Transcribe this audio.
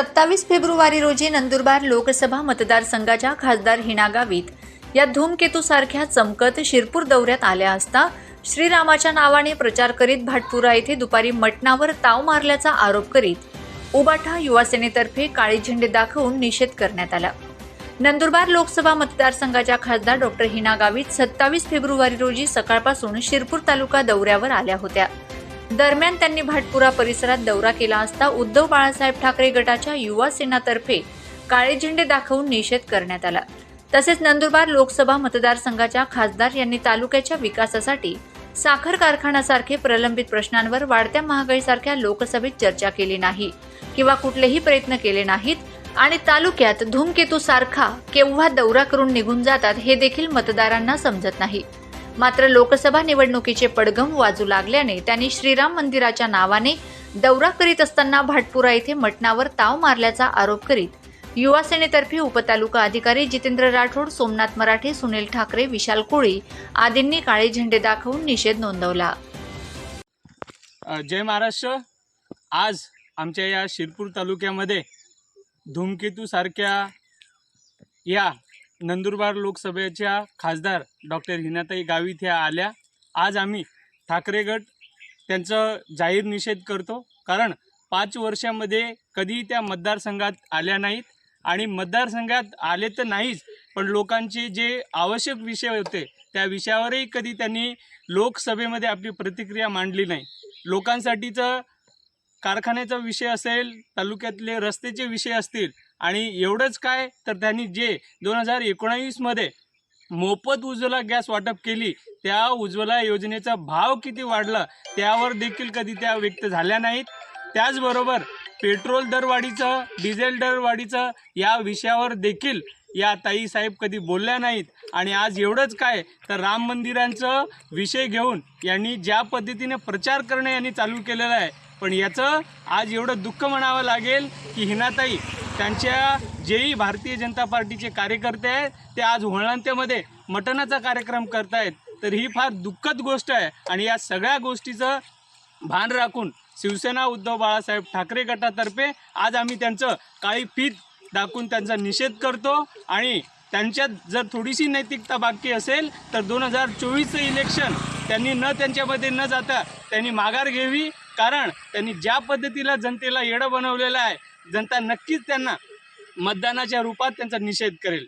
सत्तावीस फेब्रुवारी रोजी नंदुरबार लोकसभा मतदारसंघाच्या खासदार हिना गावित या धूमकेतूसारख्या चमकत शिरपूर दौऱ्यात आल्या असता श्रीरामाच्या नावाने प्रचार करीत भाटपुरा येथे दुपारी मटणावर ताव मारल्याचा आरोप करीत उबाठा युवा सेनेतर्फे काळे झेंडे दाखवून निषेध करण्यात आला. नंदुरबार लोकसभा मतदारसंघाच्या खासदार डॉक्टर हिना गावित सत्तावीस फेब्रुवारी रोजी सकाळपासून शिरपूर तालुका दौऱ्यावर आल्या होत्या. दरम्यान त्यांनी भाटपुरा परिसरात दौरा केला असता उद्धव बाळासाहेब ठाकरे गटाच्या युवा सेनातर्फे काळे झेंडे दाखवून निषेध करण्यात आला. तसेच नंदुरबार लोकसभा मतदारसंघाच्या खासदार यांनी तालुक्याच्या विकासासाठी साखर कारखान्यासारखे प्रलंबित प्रश्नांवर वाढत्या महागाईसारख्या लोकसभेत चर्चा केली नाही किंवा कुठलेही प्रयत्न केले नाहीत आणि तालुक्यात धूमकेतू सारखा केव्हा दौरा करून निघून जातात हे देखील मतदारांना समजत नाही. मात्र लोकसभा निवडणुकीचे पडघम वाजू लागल्याने त्यांनी श्रीराम मंदिराच्या नावाने दौरा करीत असताना भाटपुरा येथे मटणावर ताव मारल्याचा आरोप करीत युवा सेनेतर्फे उपतालुका अधिकारी जितेंद्र राठोड सोमनाथ मराठे सुनील ठाकरे विशाल कोळी आदींनी काळे झेंडे दाखवून निषेध नोंदवला. जय महाराष्ट्र. आज आमच्या या शिरपूर तालुक्यामध्ये धूमकेतूसारख्या या नंदुरबार लोकसभेच्या खासदार डॉक्टर हिनाताई गावित ह्या आल्या. आज आम्ही ठाकरे गट त्यांचं जाहीर निषेध करतो. कारण पाच वर्षामध्ये कधी त्या मतदारसंघात आल्या नाहीत. आणि मतदारसंघात आले तर नाहीच पण लोकांचे जे आवश्यक विषय होते त्या विषयावरही कधी त्यांनी लोकसभेमध्ये आपली प्रतिक्रिया मांडली नाही. लोकांसाठीचं कारखान्याचा विषय असेल तालुक्यातले रस्त्याचे विषय असतील आणि एवढंच काय? तर त्यांनी जे दोन हजार एकोणावीसमध्ये मोफत उज्ज्वला गॅस वाटप केली त्या उज्ज्वला योजनेचा भाव किती वाढला त्यावर देखील कधी त्या व्यक्त झाल्या नाहीत. त्याचबरोबर पेट्रोल दरवाढीचं डिझेल दरवाढीचं या विषयावर देखील या ताई साहेब कधी बोलल्या नाहीत. आणि आज एवढंच काय? तर राम मंदिरांचं विषय घेऊन यांनी ज्या पद्धतीने प्रचार करणं यांनी चालू केलेलं आहे. पण याचं आज एवढं दुःख म्हणावं लागेल की हिनाताई त्यांच्या जेही भारतीय जनता पार्टीचे कार्यकर्ते आहेत ते आज वळणत्यामध्ये मटणाचा कार्यक्रम करतायत. तर ही फार दुःखद गोष्ट आहे आणि या सगळ्या गोष्टीचं भान राखून शिवसेना उद्धव बाळासाहेब ठाकरे गटातर्फे आज आम्ही त्यांचं काळी फीत दाखवून त्यांचा निषेध करतो आणि त्यांच्यात जर थोडीशी नैतिकता बाकी असेल तर दोन हजार चोवीसचं इलेक्शन त्यांनी न त्यांच्यामध्ये न जाता त्यांनी माघार घ्यावी कारण त्यांनी ज्या पद्धतीला जनतेला येडं बनवलेलं आहे जनता नक्कीच त्यांना मतदानाच्या रूपात त्यांचा निषेध करेल.